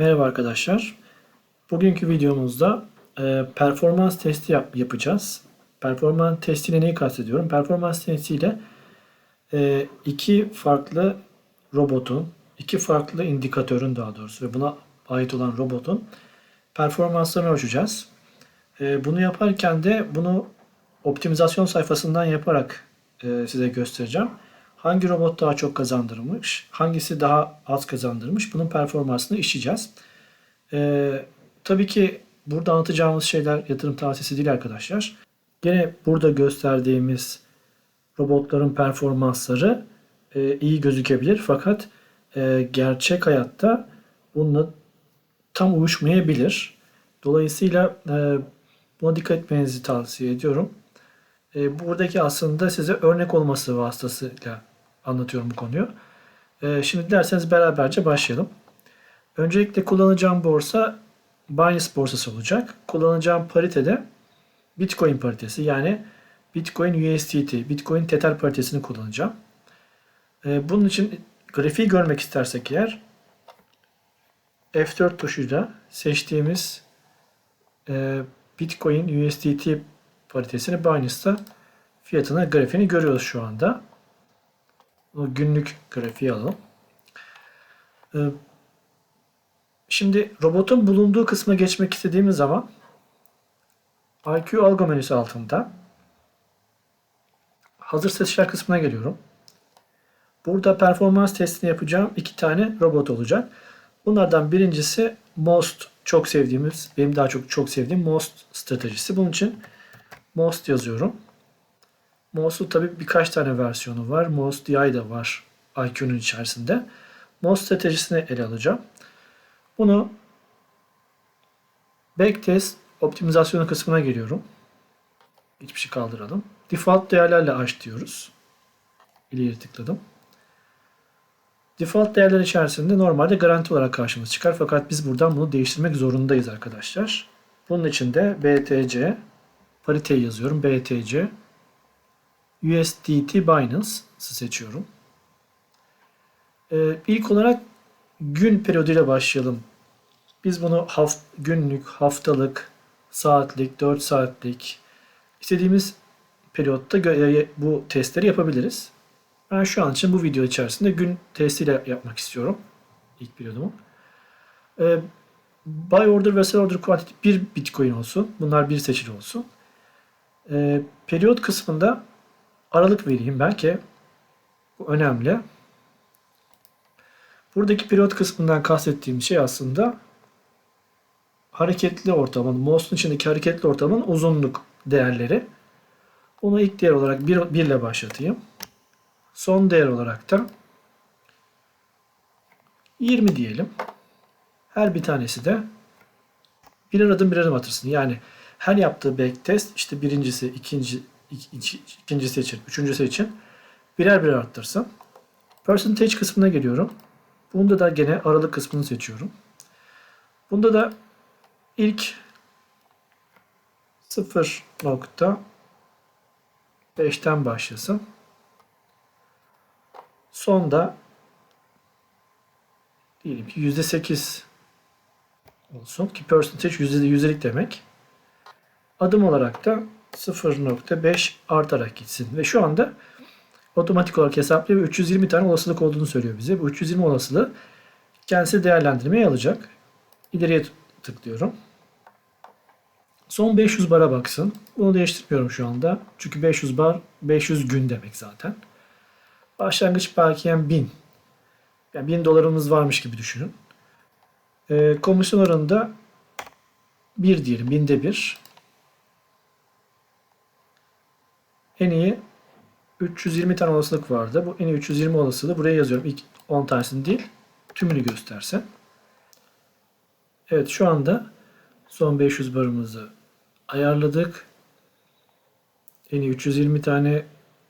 Merhaba arkadaşlar. Bugünkü videomuzda e, performans testi yap- yapacağız. Performans testiyle neyi kastediyorum? Performans testiyle e, iki farklı robotun, iki farklı indikatörün daha doğrusu ve buna ait olan robotun performanslarını ölçeceğiz. E, bunu yaparken de bunu optimizasyon sayfasından yaparak e, size göstereceğim. Hangi robot daha çok kazandırmış, hangisi daha az kazandırmış bunun performansını işleyeceğiz. Ee, tabii ki burada anlatacağımız şeyler yatırım tavsiyesi değil arkadaşlar. Gene burada gösterdiğimiz robotların performansları e, iyi gözükebilir fakat e, gerçek hayatta bununla tam uyuşmayabilir. Dolayısıyla e, buna dikkat etmenizi tavsiye ediyorum. E, buradaki aslında size örnek olması vasıtasıyla anlatıyorum bu konuyu. E, şimdi dilerseniz beraberce başlayalım. Öncelikle kullanacağım borsa Binance borsası olacak. Kullanacağım parite de Bitcoin paritesi yani Bitcoin USDT, Bitcoin Tether paritesini kullanacağım. E, bunun için grafiği görmek istersek eğer F4 tuşuyla seçtiğimiz e, Bitcoin USDT paritesini Binance'da fiyatına grafiğini görüyoruz şu anda. O günlük grafiği alalım. Ee, Şimdi robotun bulunduğu kısma geçmek istediğimiz zaman IQ algo menüsü altında hazır seçiler kısmına geliyorum. Burada performans testini yapacağım iki tane robot olacak. Bunlardan birincisi Most çok sevdiğimiz, benim daha çok çok sevdiğim Most stratejisi. Bunun için Most yazıyorum. Most'un tabi birkaç tane versiyonu var. Most DI de var IQ'nun içerisinde. Most stratejisini ele alacağım. Bunu backtest optimizasyonu kısmına geliyorum. Hiçbir şey kaldıralım. Default değerlerle aç diyoruz. İleri tıkladım. Default değerler içerisinde normalde garanti olarak karşımıza çıkar. Fakat biz buradan bunu değiştirmek zorundayız arkadaşlar. Bunun için de BTC pariteyi yazıyorum. BTC USDT Binance'ı seçiyorum. Ee, ilk olarak gün periyoduyla başlayalım. Biz bunu haft günlük, haftalık, saatlik, 4 saatlik istediğimiz periyotta bu testleri yapabiliriz. Ben şu an için bu video içerisinde gün testiyle yapmak istiyorum. ilk periyodumu. Ee, buy order ve sell order quantity 1 bitcoin olsun. Bunlar bir seçili olsun. Ee, periyot kısmında aralık vereyim belki. Bu önemli. Buradaki periyot kısmından kastettiğim şey aslında hareketli ortamın, MOS'un içindeki hareketli ortamın uzunluk değerleri. Onu ilk değer olarak 1, 1 ile başlatayım. Son değer olarak da 20 diyelim. Her bir tanesi de birer adım birer adım atırsın. Yani her yaptığı backtest işte birincisi, ikinci, ik, ikincisi için, üçüncüsü için birer birer arttırsın. Percentage kısmına geliyorum. Bunda da gene aralık kısmını seçiyorum. Bunda da ilk 0.5'ten başlasın. Sonda diyelim ki %8 olsun ki percentage yüzde yüzdelik demek. Adım olarak da 0.5 artarak gitsin ve şu anda otomatik olarak hesaplıyor ve 320 tane olasılık olduğunu söylüyor bize. Bu 320 olasılığı kendisi değerlendirmeye alacak. İleriye tıklıyorum. Son 500 bara baksın. Bunu değiştirmiyorum şu anda. Çünkü 500 bar 500 gün demek zaten. Başlangıç bakiyem 1000. Yani 1000 dolarımız varmış gibi düşünün. Ee, komisyon oranında 1 diyelim. Binde 1. En iyi 320 tane olasılık vardı. Bu en iyi 320 olasılığı buraya yazıyorum. İlk 10 tanesini değil. Tümünü göstersen. Evet şu anda son 500 barımızı ayarladık. En iyi 320 tane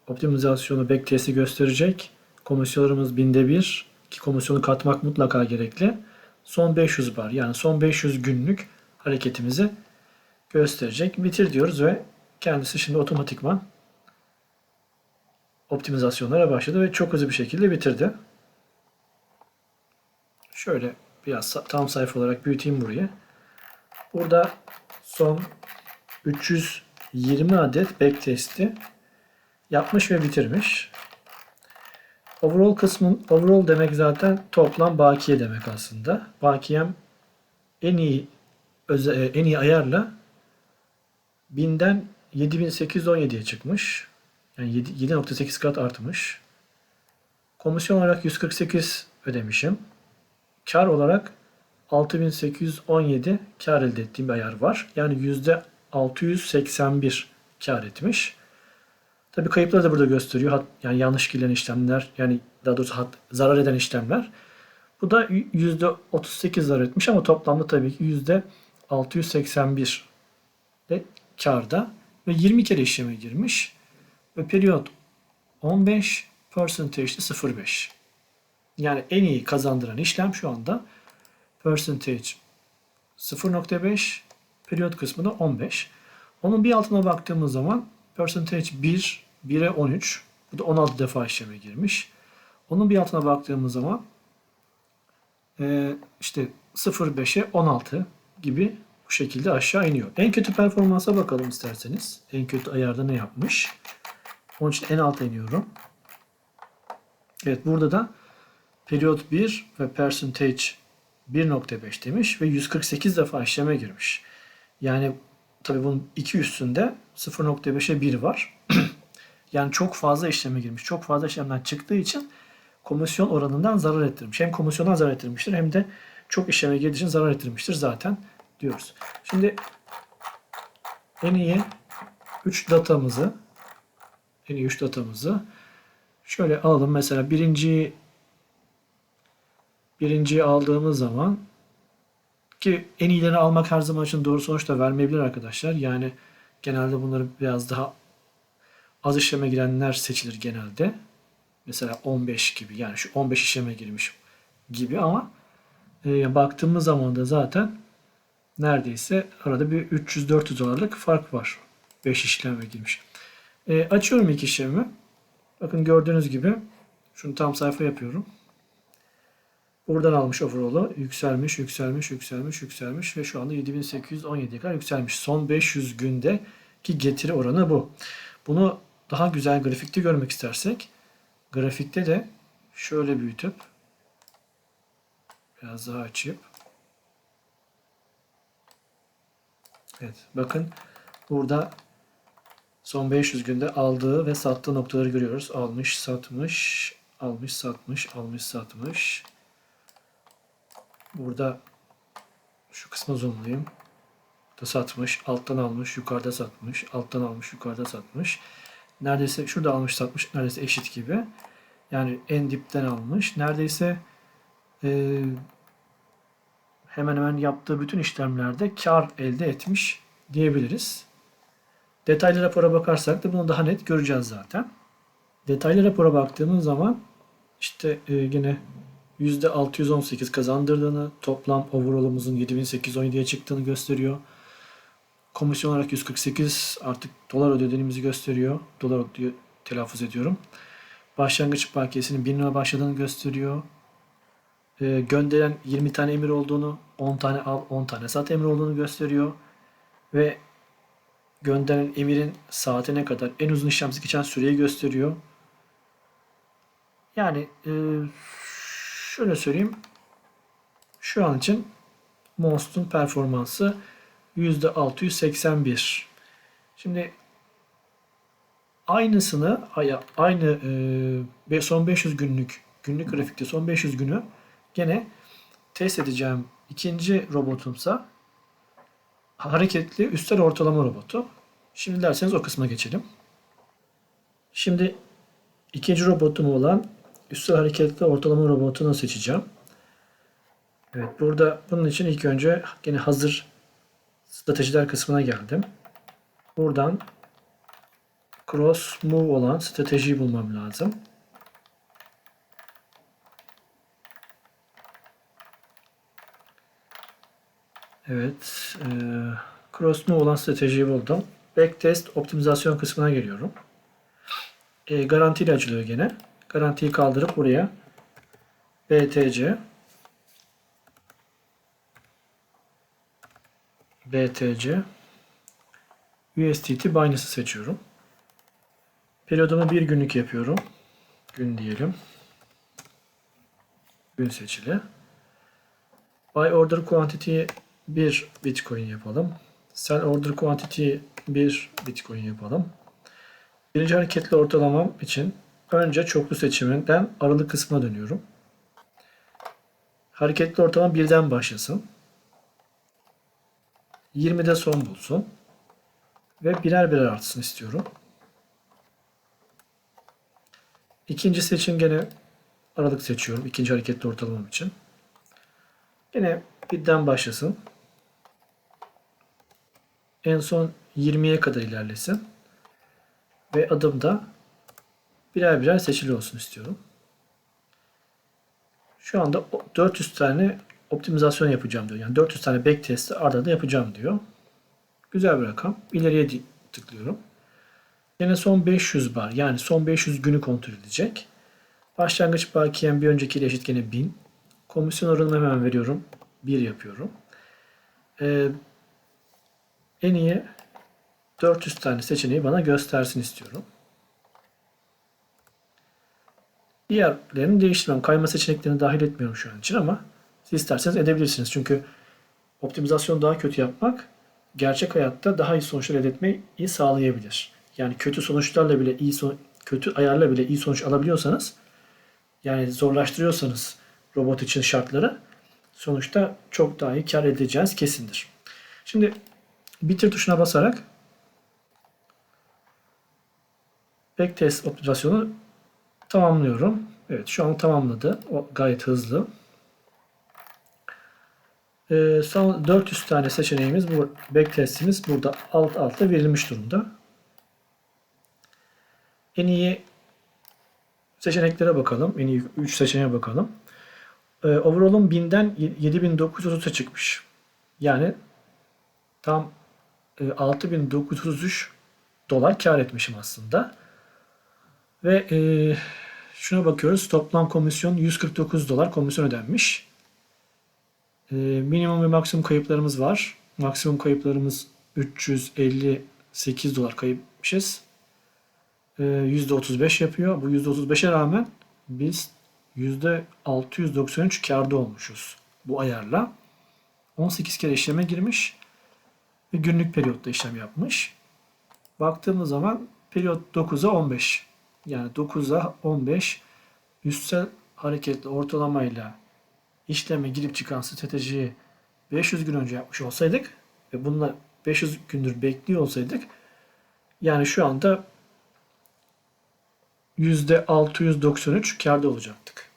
optimizasyonu backtest'i gösterecek. Komisyonlarımız binde bir. Ki komisyonu katmak mutlaka gerekli. Son 500 bar yani son 500 günlük hareketimizi gösterecek. Bitir diyoruz ve kendisi şimdi otomatikman optimizasyonlara başladı ve çok hızlı bir şekilde bitirdi. Şöyle biraz tam sayfa olarak büyüteyim burayı. Burada son 320 adet backtest'i yapmış ve bitirmiş. Overall kısmın overall demek zaten toplam bakiye demek aslında. Bakiyem en iyi en iyi ayarla 1000'den 7817'ye çıkmış. Yani 7 7.8 kat artmış. Komisyon olarak 148 ödemişim. Kar olarak 6817 kar elde ettiğim bir ayar var. Yani %681 kar etmiş. Tabii kayıpları da burada gösteriyor. Hat- Yani yanlış girilen işlemler, yani daha doğrusu hat- zarar eden işlemler. Bu da %38 zarar etmiş ama toplamda tabii ki %681 de karda ve 20 kere işleme girmiş ve periyot 15 percentage'de 0.5. Yani en iyi kazandıran işlem şu anda percentage 0.5 periyot kısmı da 15. Onun bir altına baktığımız zaman percentage 1, 1'e 13. Bu da 16 defa işleme girmiş. Onun bir altına baktığımız zaman e, işte 0.5'e 16 gibi bu şekilde aşağı iniyor. En kötü performansa bakalım isterseniz. En kötü ayarda ne yapmış? Onun için en alta iniyorum. Evet burada da periyot 1 ve percentage 1.5 demiş ve 148 defa işleme girmiş. Yani tabii bunun iki üstünde 0.5'e 1 var. yani çok fazla işleme girmiş. Çok fazla işlemden çıktığı için komisyon oranından zarar ettirmiş. Hem komisyondan zarar ettirmiştir hem de çok işleme girdiği için zarar ettirmiştir zaten diyoruz. Şimdi en iyi 3 datamızı en iyi 3 datamızı şöyle alalım. Mesela birinci birinciyi aldığımız zaman ki en iyilerini almak her zaman için doğru sonuç da vermeyebilir arkadaşlar. Yani genelde bunları biraz daha az işleme girenler seçilir genelde. Mesela 15 gibi yani şu 15 işleme girmiş gibi ama e, baktığımız zaman da zaten neredeyse arada bir 300-400 dolarlık fark var. 5 işleme girmiş. E, açıyorum ilk işlemi. Bakın gördüğünüz gibi şunu tam sayfa yapıyorum. Buradan almış overall'u. Yükselmiş, yükselmiş, yükselmiş, yükselmiş ve şu anda 7817'ye kadar yükselmiş. Son 500 günde ki getiri oranı bu. Bunu daha güzel grafikte görmek istersek grafikte de şöyle büyütüp biraz daha açıp Evet bakın burada son 500 günde aldığı ve sattığı noktaları görüyoruz. Almış, satmış, almış, satmış, almış, satmış. Burada şu kısma zoomlayayım. Da satmış, alttan almış, yukarıda satmış, alttan almış, yukarıda satmış. Neredeyse şurada almış, satmış, neredeyse eşit gibi. Yani en dipten almış. Neredeyse e, hemen hemen yaptığı bütün işlemlerde kar elde etmiş diyebiliriz. Detaylı rapora bakarsak da bunu daha net göreceğiz zaten. Detaylı rapora baktığımız zaman işte e, yine %618 kazandırdığını, toplam overall'ımızın 7817'ye çıktığını gösteriyor. Komisyon olarak 148 artık dolar ödediğimizi gösteriyor. Dolar diye telaffuz ediyorum. Başlangıç bakiyesinin 1000 lira başladığını gösteriyor. Ee, gönderen 20 tane emir olduğunu, 10 tane al, 10 tane sat emir olduğunu gösteriyor. Ve gönderen emirin saatine kadar en uzun işlemsiz geçen süreyi gösteriyor. Yani e, şöyle söyleyeyim. Şu an için Monst'un performansı %681. Şimdi aynısını aynı e, son 500 günlük günlük grafikte son 500 günü gene test edeceğim ikinci robotumsa hareketli üstel ortalama robotu. Şimdi derseniz o kısma geçelim. Şimdi ikinci robotum olan üstel hareketli ortalama robotunu seçeceğim. Evet burada bunun için ilk önce yine hazır stratejiler kısmına geldim. Buradan cross move olan stratejiyi bulmam lazım. Evet. E, cross olan stratejiyi buldum. Backtest optimizasyon kısmına geliyorum. E, garantiyle açılıyor gene. Garantiyi kaldırıp buraya BTC BTC USDT Binance'ı seçiyorum. Periyodumu bir günlük yapıyorum. Gün diyelim. Gün seçili. Buy order quantity 1 Bitcoin yapalım. Sell order quantity 1 Bitcoin yapalım. Birinci hareketli ortalamam için önce çoklu seçiminden aralık kısmına dönüyorum. Hareketli ortalama birden başlasın. 20'de son bulsun. Ve birer birer artsın istiyorum. İkincisi için gene aralık seçiyorum. İkinci hareketli ortalamam için. Yine birden başlasın. En son 20'ye kadar ilerlesin. Ve adımda birer birer seçili olsun istiyorum. Şu anda 400 tane optimizasyon yapacağım diyor. Yani 400 tane backtest'i arda arda yapacağım diyor. Güzel bir rakam. İleriye tıklıyorum. Yine son 500 bar yani son 500 günü kontrol edecek. Başlangıç bakiyem bir öncekiyle eşit gene 1000. Komisyon oranımı hemen veriyorum. 1 yapıyorum. Ee, en iyi 400 tane seçeneği bana göstersin istiyorum. Diğerlerini değiştirmem. Kayma seçeneklerini dahil etmiyorum şu an için ama siz isterseniz edebilirsiniz. Çünkü optimizasyon daha kötü yapmak gerçek hayatta daha iyi sonuçlar elde etmeyi sağlayabilir. Yani kötü sonuçlarla bile iyi son, kötü ayarla bile iyi sonuç alabiliyorsanız yani zorlaştırıyorsanız robot için şartları sonuçta çok daha iyi kar edeceğiniz kesindir. Şimdi bitir tuşuna basarak backtest optimizasyonu tamamlıyorum. Evet şu an tamamladı. O gayet hızlı. Ee, son 400 tane seçeneğimiz bu backtestimiz burada alt alta verilmiş durumda. En iyi seçeneklere bakalım. En iyi 3 seçeneğe bakalım. Ee, overall'un 1000'den 7930'a çıkmış. Yani tam e, 6933 dolar kar etmişim aslında. Ve e, şuna bakıyoruz. Toplam komisyon 149 dolar komisyon ödenmiş. E, minimum ve maksimum kayıplarımız var. Maksimum kayıplarımız 358 dolar kayıpmışız. E, %35 yapıyor. Bu %35'e rağmen biz %693 karda olmuşuz bu ayarla. 18 kere işleme girmiş ve günlük periyotta işlem yapmış. Baktığımız zaman periyot 9'a 15. Yani 9'a 15 üstsel hareketli ortalamayla işleme girip çıkan stratejiyi 500 gün önce yapmış olsaydık ve bununla 500 gündür bekliyor olsaydık yani şu anda %693 karda olacaktık.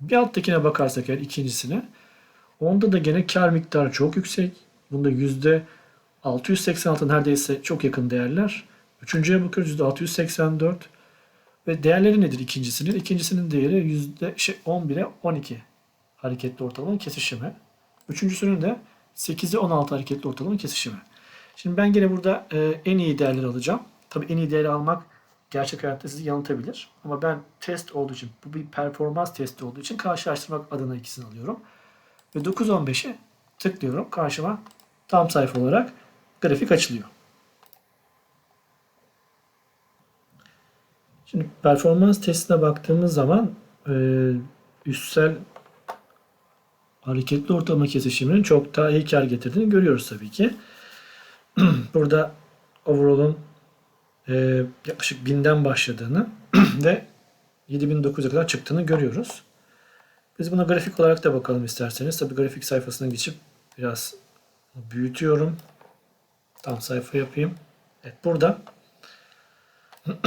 Bir alttakine bakarsak eğer ikincisine onda da gene kar miktarı çok yüksek. Bunda %686 neredeyse çok yakın değerler. Üçüncüye bakıyoruz %684 ve değerleri nedir ikincisinin? İkincisinin değeri yüzde şey 11'e 12 hareketli ortalamanın kesişimi. Üçüncüsünün de 8'e 16 hareketli ortalamanın kesişimi. Şimdi ben gene burada e, en iyi değerleri alacağım. Tabii en iyi değeri almak gerçek hayatta sizi yanıltabilir. Ama ben test olduğu için, bu bir performans testi olduğu için karşılaştırmak adına ikisini alıyorum. Ve 9.15'e tıklıyorum. Karşıma tam sayfa olarak grafik açılıyor. Şimdi performans testine baktığımız zaman e, üstsel hareketli ortalama kesişiminin çok daha iyi kar getirdiğini görüyoruz tabii ki. Burada overall'un e, yaklaşık 1000'den başladığını ve 7900'e kadar çıktığını görüyoruz. Biz buna grafik olarak da bakalım isterseniz. Tabii grafik sayfasına geçip biraz büyütüyorum. Tam sayfa yapayım. Evet burada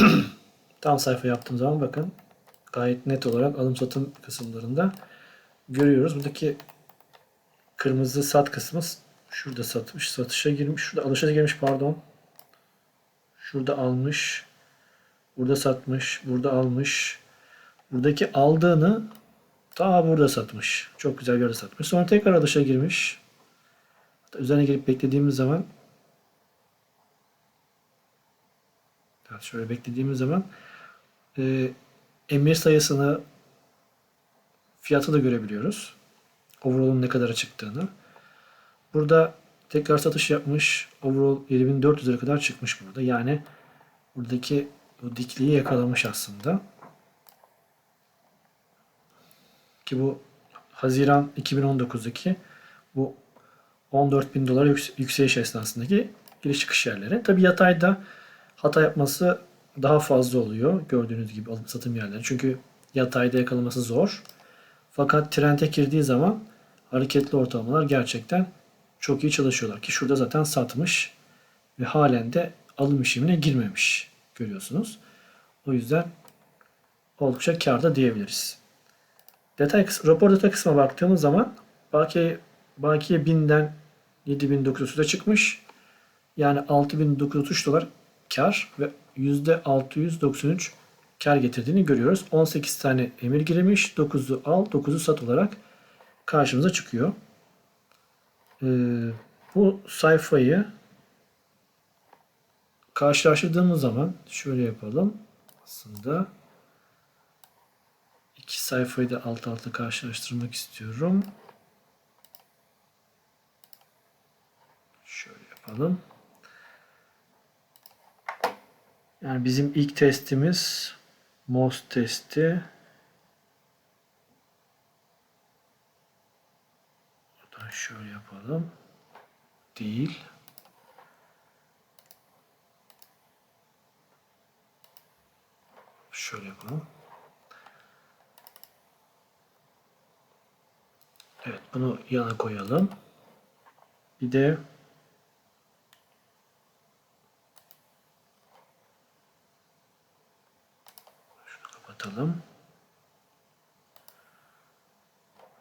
tam sayfa yaptığım zaman bakın gayet net olarak alım satım kısımlarında görüyoruz. Buradaki kırmızı sat kısmı şurada satmış, satışa girmiş, şurada alışa girmiş pardon. Şurada almış, burada satmış, burada almış. Buradaki aldığını ta burada satmış. Çok güzel bir yerde satmış. Sonra tekrar alışa girmiş. Hatta üzerine gelip beklediğimiz zaman şöyle beklediğimiz zaman e, emir sayısını fiyatı da görebiliyoruz. Overall'un ne kadar çıktığını. Burada tekrar satış yapmış. Overall 7400'e kadar çıkmış burada. Yani buradaki bu dikliği yakalamış aslında. Ki bu Haziran 2019'daki bu 14 bin dolar yüks- yükseliş esnasındaki giriş çıkış yerleri. Tabi yatayda hata yapması daha fazla oluyor. Gördüğünüz gibi alım satım yerleri. Çünkü yatayda yakalaması zor. Fakat trende girdiği zaman hareketli ortalamalar gerçekten çok iyi çalışıyorlar. Ki şurada zaten satmış ve halen de alım işlemine girmemiş. Görüyorsunuz. O yüzden oldukça karda diyebiliriz. Detay kısmı, rapor detay kısmına baktığımız zaman bakiye, bakiye 1000'den 7930'a çıkmış. Yani 6933 dolar kar ve %693 kar getirdiğini görüyoruz. 18 tane emir girilmiş. 9'u al, 9'u sat olarak karşımıza çıkıyor. Ee, bu sayfayı karşılaştırdığımız zaman şöyle yapalım. Aslında iki sayfayı da alt alta karşılaştırmak istiyorum. Şöyle yapalım. Yani bizim ilk testimiz MOS testi. Buradan şöyle yapalım. Değil. Şöyle yapalım. Evet bunu yana koyalım. Bir de şunu kapatalım.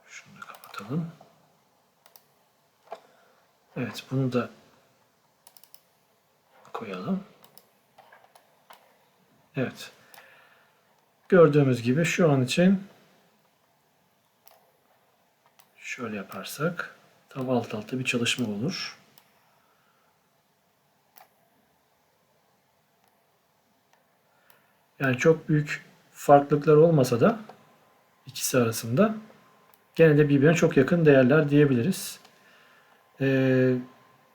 Şunu da kapatalım. Evet bunu da koyalım. Evet. Gördüğümüz gibi şu an için şöyle yaparsak tam alt alta bir çalışma olur. Yani çok büyük farklılıklar olmasa da ikisi arasında gene de birbirine çok yakın değerler diyebiliriz. Ee,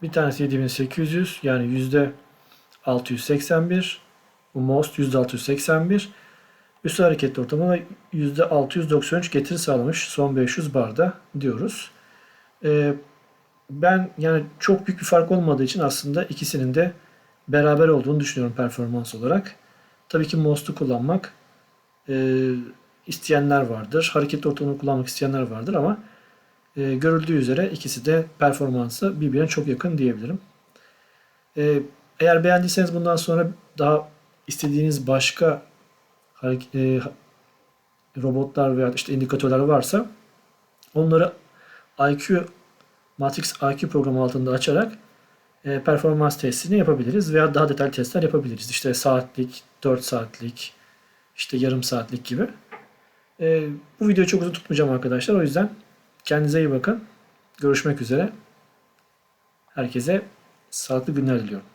bir tanesi 7800 yani yüzde 681 bu most yüzde 681 Üst hareket ortamına %693 getiri sağlamış son 500 barda diyoruz. Ee, ben yani çok büyük bir fark olmadığı için aslında ikisinin de beraber olduğunu düşünüyorum performans olarak. Tabii ki MOST'u kullanmak e, isteyenler vardır. Hareket ortamını kullanmak isteyenler vardır ama e, görüldüğü üzere ikisi de performansı birbirine çok yakın diyebilirim. E, eğer beğendiyseniz bundan sonra daha istediğiniz başka e, robotlar veya işte indikatörler varsa onları IQ Matrix IQ programı altında açarak e, performans testini yapabiliriz veya daha detaylı testler yapabiliriz. İşte saatlik, 4 saatlik, işte yarım saatlik gibi. E, bu videoyu çok uzun tutmayacağım arkadaşlar. O yüzden kendinize iyi bakın. Görüşmek üzere. Herkese sağlıklı günler diliyorum.